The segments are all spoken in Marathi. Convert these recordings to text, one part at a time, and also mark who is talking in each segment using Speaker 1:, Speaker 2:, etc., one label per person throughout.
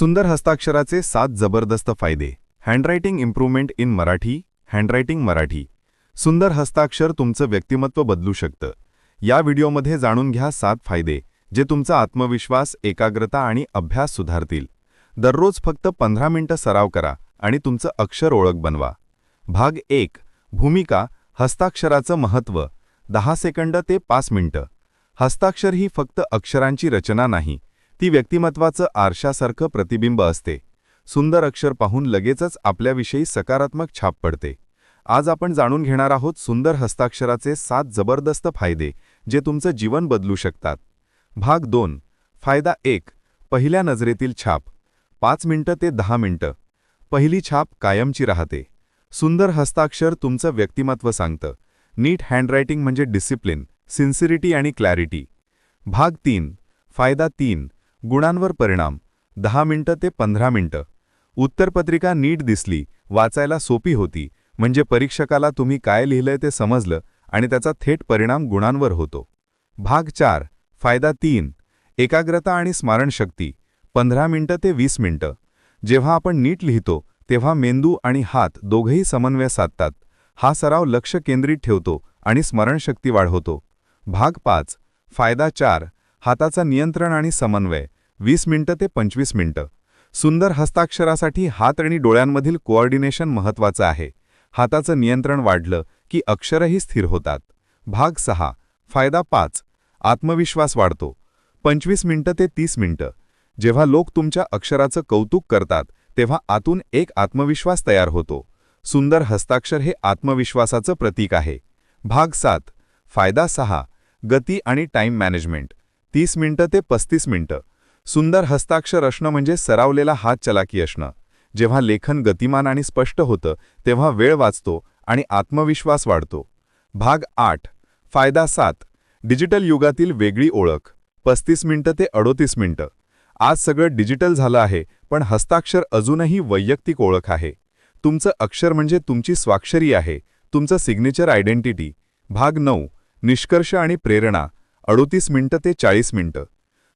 Speaker 1: सुंदर हस्ताक्षराचे सात जबरदस्त फायदे. Handwriting improvement in Marathi handwriting Marathi. सुंदर हस्ताक्षर तुमचं व्यक्तिमत्व बदलू शकतं. या व्हिडिओमध्ये जाणून घ्या सात फायदे जे तुमचा आत्मविश्वास एकाग्रता आणि अभ्यास सुधारतील. दररोज फक्त पंधरा मिनिटं सराव करा आणि तुमचं अक्षर ओळख बनवा. भाग एक भूमिका हस्ताक्षराचं महत्त्व. दहा सेकंड ते पाच मिनिटं. हस्ताक्षर ही फक्त अक्षरांची रचना नाही ती व्यक्तिमत्वाचं आरशासारखं प्रतिबिंब असते. सुंदर अक्षर पाहून लगेचच आपल्याविषयी सकारात्मक छाप पडते. आज आपण जाणून घेणार आहोत सुंदर हस्ताक्षराचे सात जबरदस्त फायदे जे तुमचं जीवन बदलू शकतात. भाग दोन. फायदा एक. पहिल्या नजरेतील छाप. पाच मिनटं ते दहा मिनटं. पहिली छाप कायमची राहते. सुंदर हस्ताक्षर तुमचं व्यक्तिमत्व सांगतं. नीट हँडरायटिंग म्हणजे डिसिप्लिन सिन्सिरिटी आणि क्लॅरिटी. भाग तीन. फायदा तीन. गुणांवर परिणाम दहा मिनिटं ते पंधरा मिनिटं. उत्तरपत्रिका नीट दिसली वाचायला सोपी होती म्हणजे परीक्षकाला तुम्ही काय लिहिलंय ते समजलं आणि त्याचा थेट परिणाम गुणांवर होतो. भाग चार फायदा तीन एकाग्रता आणि स्मरणशक्ती पंधरा मिनिटं ते वीस मिनिटं. जेव्हा आपण नीट लिहितो तेव्हा मेंदू आणि हात दोघंही समन्वय साधतात. हा सराव लक्ष केंद्रित ठेवतो आणि स्मरणशक्ती वाढवतो. भाग पाच फायदा चार हाताचा नियंत्रण आणि समन्वय. वीस मिनिटं ते पंचवीस मिनिटं. सुंदर हस्ताक्षरासाठी हात आणि डोळ्यांमधील कोऑर्डिनेशन महत्त्वाचं आहे. हाताचं नियंत्रण वाढलं की अक्षरही स्थिर होतात. भाग सहा. फायदा पाच. आत्मविश्वास वाढतो. पंचवीस मिनिटं ते तीस मिनिटं. जेव्हा लोक तुमच्या अक्षराचं कौतुक करतात तेव्हा आतून एक आत्मविश्वास तयार होतो. सुंदर हस्ताक्षर हे आत्मविश्वासाचं प्रतीक आहे. भाग सात. फायदा सहा. गती आणि टाईम मॅनेजमेंट. तीस मिनिटं ते पस्तीस मिनिटं. सुंदर हस्ताक्षर असणं म्हणजे सरावलेला हात चलाकी असणं. जेव्हा लेखन गतिमान आणि स्पष्ट होतं तेव्हा वेळ वाचतो आणि आत्मविश्वास वाढतो. भाग आठ. फायदा सात. डिजिटल युगातील वेगळी ओळख. पस्तीस मिनिटं ते अडोतीस मिनिटं. आज सगळं डिजिटल झालं आहे पण हस्ताक्षर अजूनही वैयक्तिक ओळख आहे. तुमचं अक्षर म्हणजे तुमची स्वाक्षरी आहे तुमचं सिग्नेचर आयडेंटिटी. भाग नऊ. निष्कर्ष आणि प्रेरणा. अडोतीस मिनिटं ते चाळीस मिनिटं.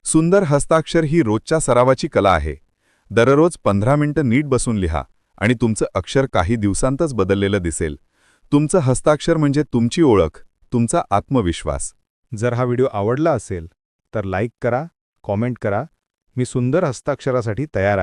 Speaker 1: सुंदर हस्ताक्षर ही रोजच्या सरावाची कला आहे. दररोज पंधरा मिनिटं नीट बसून लिहा आणि तुमचं अक्षर काही दिवसांतच बदललेलं दिसेल. तुमचं हस्ताक्षर म्हणजे तुमची ओळख तुमचा आत्मविश्वास.
Speaker 2: जर हा व्हिडिओ आवडला असेल तर लाईक करा कॉमेंट करा. मी सुंदर हस्ताक्षरासाठी तयार आहे.